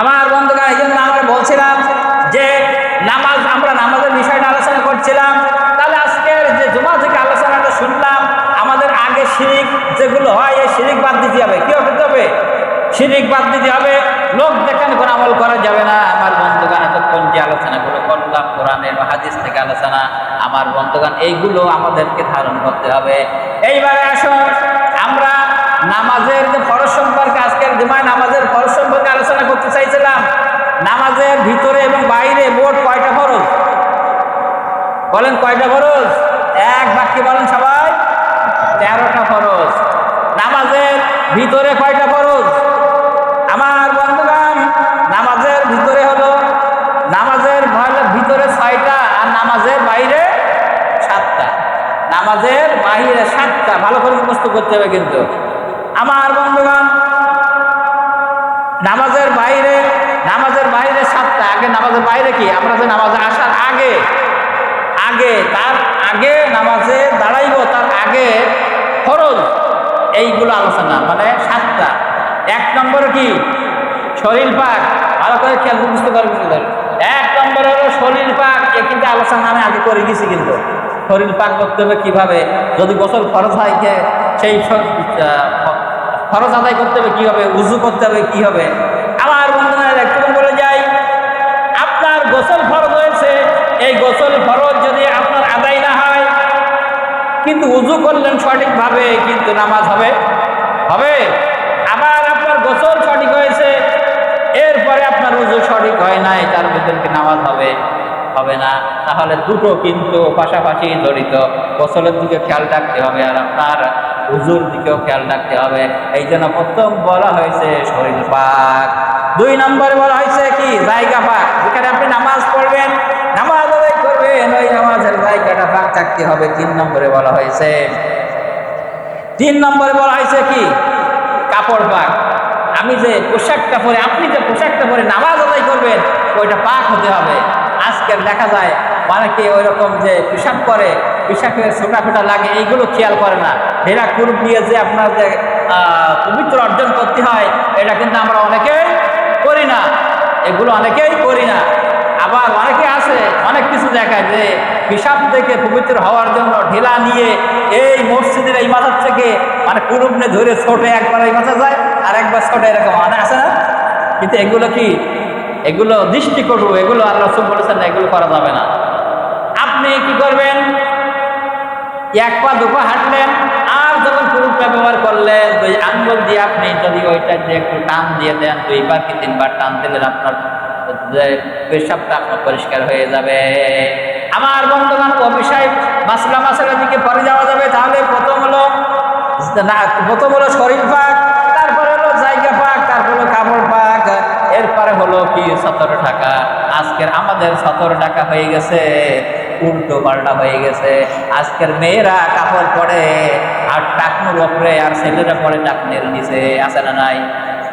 আমার বন্ধুগণ এই জন্য আমরা বলছিলাম যে নামাজ আমরা নামাজের বিষয়টা আলোচনা করছিলাম। তাহলে আজকের যে জুমা থেকে আলোচনাটা শুনলাম, আমাদের আগে শিরিক যেগুলো হয়, এই শিরিক বাদ দিতে হবে। কি করতে হবে? শিরিক বাদ দিতে হবে। লোক দেখান কোনো আমল করা যাবে না। আমার বন্ধুগান এতক্ষণ যে আলোচনাগুলো করলাম, কোরআনের বা হাদিস থেকে আলোচনা, আমার বন্ধুগান এইগুলো আমাদেরকে ধারণ করতে হবে। এইবারে আসুন আমরা নামাজের যে ফরজ সম্পর্কে আজকের জুমায় নামাজের ফরজ সম্পর্কে আলোচনা করতে চাইছিলাম নামাজের ভিতরে এবং বাইরে মোট কয়টা ফরজ বলেন কয়টা ফরজ এক বাক্যে বলেন সবাই তেরোটা ফরজ নামাজের ভিতরে কয়টা ফরজ আমার বন্ধুগণ নামাজের ভিতরে হলো নামাজের ভয়- ভিতরে ছয়টা আর নামাজের বাইরে সাতটা নামাজের বাহিরে সাতটা ভালো করে মুখস্থ করতে হবে কিন্তু। আমার বন্ধুগণ, নামাজের বাইরে নামাজের বাইরে সাতটা, আগে নামাজের বাইরে কি? আমরা যে নামাজে আসার আগে আগে, তার আগে নামাজে দাঁড়াইব, তার আগে ফরজ, এইগুলো আলোচনা মানে সাতটা। এক নম্বর কি? শরীর পাক, ভালো করে খেয়াল বুঝতে পারবেন এক নম্বর হলো শরীর পাক, এ কিন্তু আলোচনা আমি আগে করে গেছি কিন্তু। শরীর পাক করতে হবে কীভাবে? যদি গোসল ফরজ হয়, কে- সেই ফরজ আদায় করতে হবে কি হবে উজু করতে হবে কি হবে আবার বন্ধুরা একটু বলে যাই। আপনার গোসল ফরজ হয়েছে, এই গোসল ফরজ যদি আপনার আদায় না হয়, কিন্তু উজু করলেন সঠিকভাবে, কিন্তু নামাজ হবে? হবে। আবার আপনার গোসল সঠিক হয়েছে, এরপরে আপনার উজু সঠিক হয় নাই, তার ভিতরে নামাজ হবে? হবে না। তাহলে দুটো কিন্তু পাশাপাশি জড়িত। গোসলের দিকে খেয়াল রাখতে হবে আর আপনার উজুর দিকেও খেয়াল রাখতে হবে। এই জন্য প্রথম বলা হয়েছে শরীর পাক। দুই নম্বরে বলা হয়েছে কি? জায়গা পাক। যেখানে আপনি নামাজ পড়বেন, নামাজ আদায় করবেন, ওই নামাজের জায়গাটা পাক থাকতে হবে। তিন নম্বরে বলা হয়েছে। তিন নম্বরে বলা হয়েছে কি? কাপড় পাক। আমি যে পোশাকটা পরে, আপনি যে পোশাকটা পরে নামাজ আদায় করবেন, ওইটা পাক হতে হবে। আজকের দেখা যায় অনেকে ওই রকম যে পোশাক করে পোশাকের ছোটা ফোটা লাগে, এইগুলো খেয়াল করে না। এরা কুরুপ নিয়ে যে আপনার যে পবিত্র অর্জন করতে হয়, এটা কিন্তু আমরা অনেকেই করি না। এগুলো অনেকেই করি না। আবার অনেকে আছে, অনেক কিছু দেখায় যে পেশাব থেকে পবিত্র হওয়ার জন্য ঢেলা নিয়ে এই মসজিদের এই মাথার থেকে মানে কুরুবনে ধরে ছোটে একবার এই মাথা যায় আর একবার ছোটে এরকম। মানে আছে না? কিন্তু এগুলো কি এগুলো দৃষ্টি কটু, এগুলো আল্লাহ রসুল বলেছেন না, এগুলো করা যাবে না। আপনি কি করবেন? এক পা দুপা হাঁটলেন, আর যখন পুরুষটা ব্যবহার করলেন, দুই আঙ্গুল দিয়ে আপনি যদি ওইটা দিয়ে একটু টান দিয়ে দেন দুইবার কি তিনবার টান দিলেন আপনার পেশাবটা আপনার পরিষ্কার হয়ে যাবে। আমার ও বিষয় মাসলা মাসলার দিকে পরে যাওয়া যাবে, তাহলে প্রথম হলো, না, প্রথম হলো শরীর পাক এরপরে হলো কি সতেরো টাকা? আজকের আমাদের সতেরো টাকা হয়ে গেছে, উল্টো পাল্টা হয়ে গেছে। আজকের মেয়েরা কাপড় পরে আর টাকনুর ওপরে আর ছেলেরা পরে টাকনের নিচে, আছে না নাই?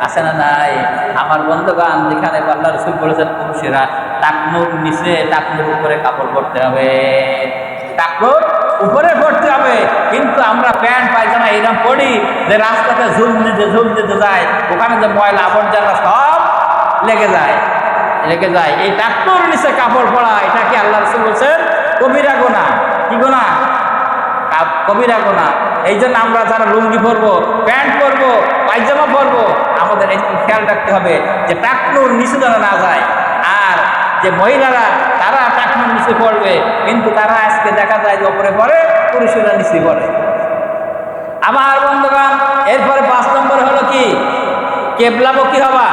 আছে না নাই? আমার বন্ধুগান যেখানে আল্লাহ রসুল বলেছেন, পুরুষেরা টাকনুর নিচে, টাকনুর উপরে কাপড় পরতে হবে। টাকনুর উপরে পড়তে হবে। কিন্তু আমরা প্যান্ট, পায়জামা এইরকম পড়ি যে রাস্তাতে ঝুল দিতে ঝুল দিতে যায়, ওখানে যে ময়লা আবর্জনা সব লেগে যায়। লেগে যায়। এই টাকনুর নিচে কাপড় পরা এটা কি আল্লাহ রসুল বলছেন? কবিরা গোনা। কি গোনা? কবিরা গোনা। এই জন্য আমরা যারা লুঙ্গি পরবো, প্যান্ট পরবো, পায়জামা পরবো, আমাদের এই খেয়াল রাখতে হবে যে টাকনুর নিচে যেন না যায়। আর যে মহিলারা, তারা টাকনুর নিচে পড়বে, কিন্তু তারা আজকে দেখা যায় যে ওপরে পড়ে, পুরুষেরা নিচে পড়ে। আমার বন্ধুগণ, এরপরে পাঁচ নম্বর হলো কি? কেবলাবো কি হবা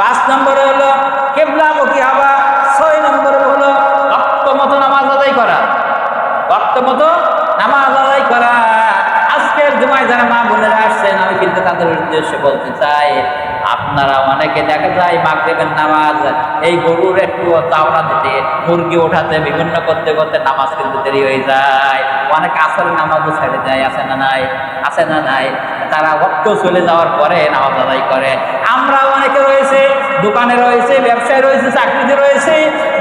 পাঁচ নম্বরে হলো কেবলামুখী হওয়া, ছয় নম্বরে হলো রক্ত মতো নামাজ আদায় করা। রক্ত মতো নামাজ আদায় করা। আজকের জুমায় যারা মা বোনেরা আসছেন, আমি কিন্তু তাদের উদ্দেশ্যে বলতে চাই আপনারা অনেকে দেখা যায় মাগরিবের নামাজ, এই গরুর একটু চাওড়া দিতে, মুরগি ওঠাতে, বিভিন্ন করতে করতে নামাজ কিন্তু দেরি হয়ে যায়। অনেক আসলে নামাজও ছেড়ে যায়, আছে না নাই? আছে না নাই? তারা অক্ত চলে যাওয়ার পরে নামাজ আদায় করে। আমরা অনেকে রয়েছে, দোকানে রয়েছে, ব্যবসায় রয়েছে, চাকরিতে রয়েছে,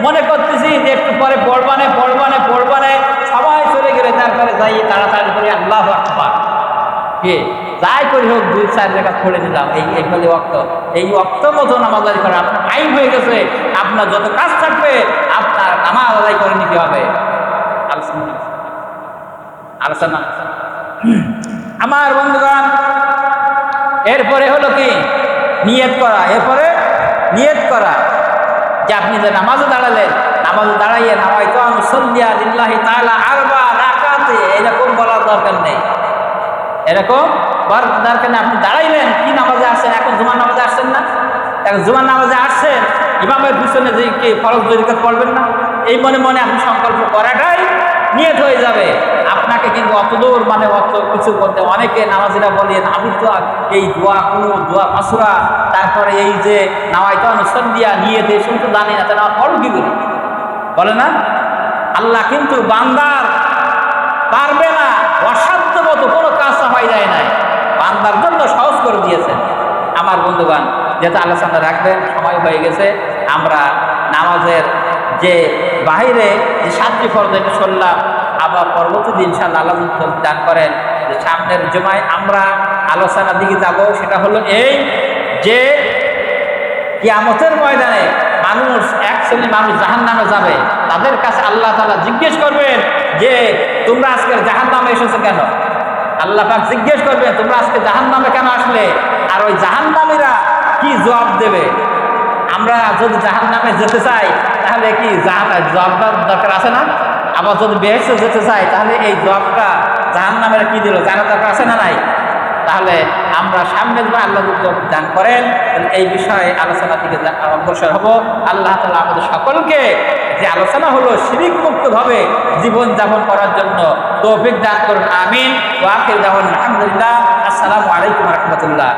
মনে করতেছি যে একটু পরে পড়বানে পড়বানে পড়বানে সবাই চলে গেলে তারপরে যাই, তাড়াতাড়ি করে আল্লাহ কে? যাই করি হোক, দুই চার জায়গা পড়ে দিলাম। এই এগুলি অক্ত এই অক্ত মতো নামাজ আদায় করে আপনার টাইম হয়ে গেছে। আপনার যত কাজ থাকবে, আপনার নামাজ আদায় করে নিতে হবে। আলোচনা। আলোচনা। আমার বন্ধুগণ, এরপরে হলো কি? নিয়ত করা। এরপরে নিয়ত করা। যে আপনি যে নামাজে দাঁড়ালেন, নামাজে দাঁড়াইয়ে নামাই তো সন্ধ্যা লিল্লাহি তাআলা আরবা রাকাতে। এরকম বলার দরকার নেই। এরকম দরকার নেই আপনি দাঁড়াইলেন, কি নামাজে আসছেন? এখন জুমার নামাজে আসছেন না? এখন জুমার নামাজে আসছেন, ইমামের পিছনে যে কি ফরজ দরিকাত পড়বেন না? এই মনে মনে আপনি সংকল্প করাটাই নিয়ত হয়ে যাবে। আপনাকে কিন্তু অত দূর মানে অত কিছু করতে অনেকে নামাজিরা বলেন, আমি তো এই দোয়া কোনো দোয়া মাসুরা। তারপরে এই যে নামাইতো সন্ধিয়া নিয়ে দিয়ে শুনতে জানি না আমার পড়ো কি বলে না? আল্লাহ কিন্তু বান্দার পারবে না অসাধ্য মতো কোনো কাজ সাফাই যায় নাই বান্দার জন্য সহজ করে দিয়েছেন আমার যেহেতু আল্লাহ সামনে রাখবেন, সময় হয়ে গেছে, আমরা নামাজের যে বাহিরে যে সাতটি ফরজ এটা আবার পরবর্তী দিন ইনশাআল্লাহ আল্লাহ দান করেন, যে সামনের জমায় আমরা আলোচনার দিকে যাব, সেটা হলো এই যে কিয়ামতের ময়দানে মানুষ, এক শ্রেণির মানুষ জাহান নামে যাবে, তাদের কাছে আল্লাহ তালা জিজ্ঞেস করবেন যে, তোমরা আজকের জাহান নামে এসেছ কেন? আল্লাহ পাক জিজ্ঞেস করবে, তোমরা আজকে জাহান নামে কেন আসলে? আর ওই জাহান নামীরা কি জবাব দেবে? আমরা যদি জাহান নামে যেতে চাই, তাহলে কি জাহান জবাবটার দরকার আছে না? আবার যদি বেহেসে যেতে চাই, তাহলে এই জবাবটা জাহান নামের কি দিল? জানার দরকার আছে না নাই? তাহলে আমরা সামনে যদি আল্লাহ দান করেন এই বিষয়ে আলোচনা থেকে অগ্রসর হব। আল্লাহ তালা আমাদের সকলকে যে আলোচনা হলো শিরিক মুক্তভাবে জীবন যাপন করার জন্য তৌফিক দান করুন, আমিন। ওয়াকির দাওয়ান আলহামদুলিল্লাহ। আসসালামু আলাইকুম রহমতুল্লাহ।